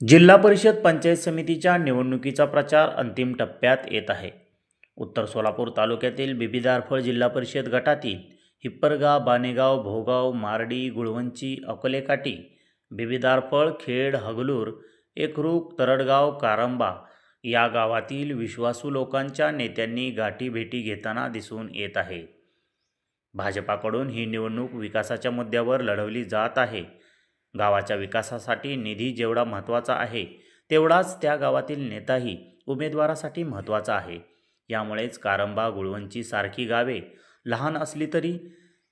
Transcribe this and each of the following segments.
जिल्हा परिषद पंचायत समितीच्या निवडणुकीचा प्रचार अंतिम टप्प्यात येत आहे. उत्तर सोलापूर तालुक्यातील बिबिदारफळ जिल्हा परिषद गटातील हिप्परगाव बानेगाव भोगाव मारडी गुळवंची अकोलेकाटी बिबिदारफळ खेड हगलूर एकरूप तरडगाव कारंबा या गावातील विश्वासू लोकांच्या नेत्यांनी गाठीभेटी घेताना दिसून येत आहे. भाजपाकडून ही निवडणूक विकासाच्या मुद्द्यावर लढवली जात आहे. गावाच्या विकासासाठी निधी जेवढा महत्त्वाचा आहे तेवढाच त्या गावातील नेताही उमेदवारासाठी महत्त्वाचा आहे. यामुळेच कारंबा गुळवंची सारखी गावे लहान असली तरी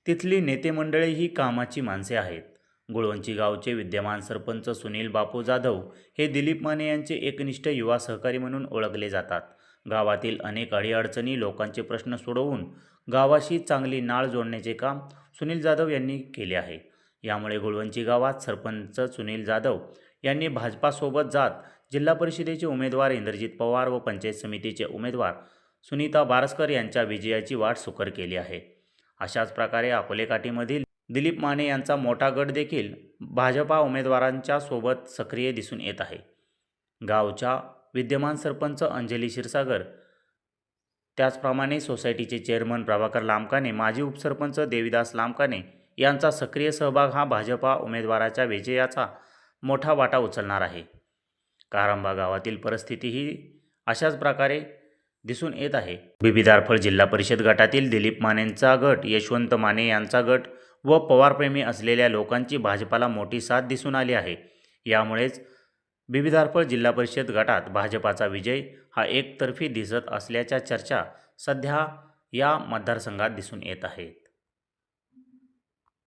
तिथली नेतेमंडळी ही कामाची माणसे आहेत. गुळवंची गावचे विद्यमान सरपंच सुनील बापू जाधव हे दिलीप माने यांचे एकनिष्ठ युवा सहकारी म्हणून ओळखले जातात. गावातील अनेक अडीअडचणी लोकांचे प्रश्न सोडवून गावाशी चांगली नाळ जोडण्याचे काम सुनील जाधव यांनी केले आहे. यामुळे गुळवंची गावात सरपंच सुनील जाधव यांनी भाजपासोबत जात जिल्हा परिषदेचे उमेदवार इंद्रजित पवार व पंचायत समितीचे उमेदवार सुनीता बारस्कर यांच्या विजयाची वाट सुकर केली आहे. अशाच प्रकारे अकोलेकाठीमधील दिलीप माने यांचा मोठा गट देखील भाजपा उमेदवारांच्या सोबत सक्रिय दिसून येत आहे. गावच्या विद्यमान सरपंच अंजली क्षीरसागर त्याचप्रमाणे सोसायटीचे चेअरमन प्रभाकर लामकाने माजी उपसरपंच देविदास लामकाने यांचा सक्रिय सहभाग हा भाजपा उमेदवाराच्या विजयाचा मोठा वाटा उचलणार आहे. कारंबा गावातील परिस्थितीही अशाच प्रकारे दिसून येत आहे. बिबीदारफळ जिल्हा परिषद गटातील दिलीप मानेंचा गट यशवंत माने यांचा गट व पवारप्रेमी असलेल्या लोकांची भाजपाला मोठी साथ दिसून आली आहे. यामुळेच बिबिदारफळ जिल्हा परिषद गटात भाजपाचा विजय हा एकतर्फी दिसत असल्याच्या चर्चा सध्या या मतदारसंघात दिसून येत आहे.